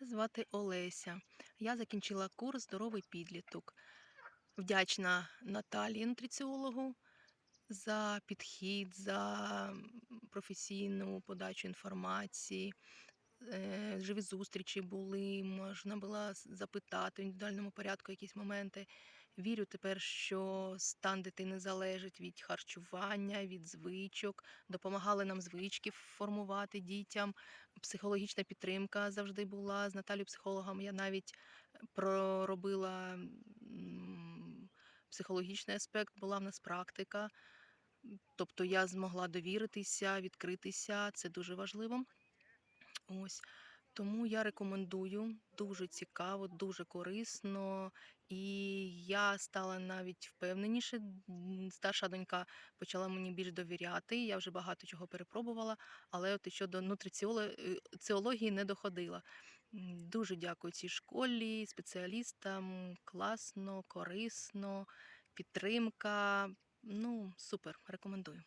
Звати Олеся. Я закінчила курс Здоровий підліток. Вдячна Наталії нутриціологу за підхід, за професійну подачу інформації. Е, Живі зустрічі були, можна було запитати в індивідуальному порядку якісь моменти. Вірю тепер, що стан дитини залежить від харчування, від звичок. Допомагали нам звички формувати дітям. Психологічна підтримка завжди була з Наталією психологом. Я навіть е, проробила психологічний аспект, була в нас практика. Тобто я змогла довіритися, відкритися. Це дуже важливо. Ось. Тому я рекомендую дуже цікаво, дуже корисно, і я стала навіть впевненіше. Старша донька почала мені більш довіряти. Я вже багато чого перепробувала, але от щодо нутриціології не доходила. Дуже дякую цій школі, спеціалістам. Класно, корисно, підтримка. Ну, супер, рекомендую.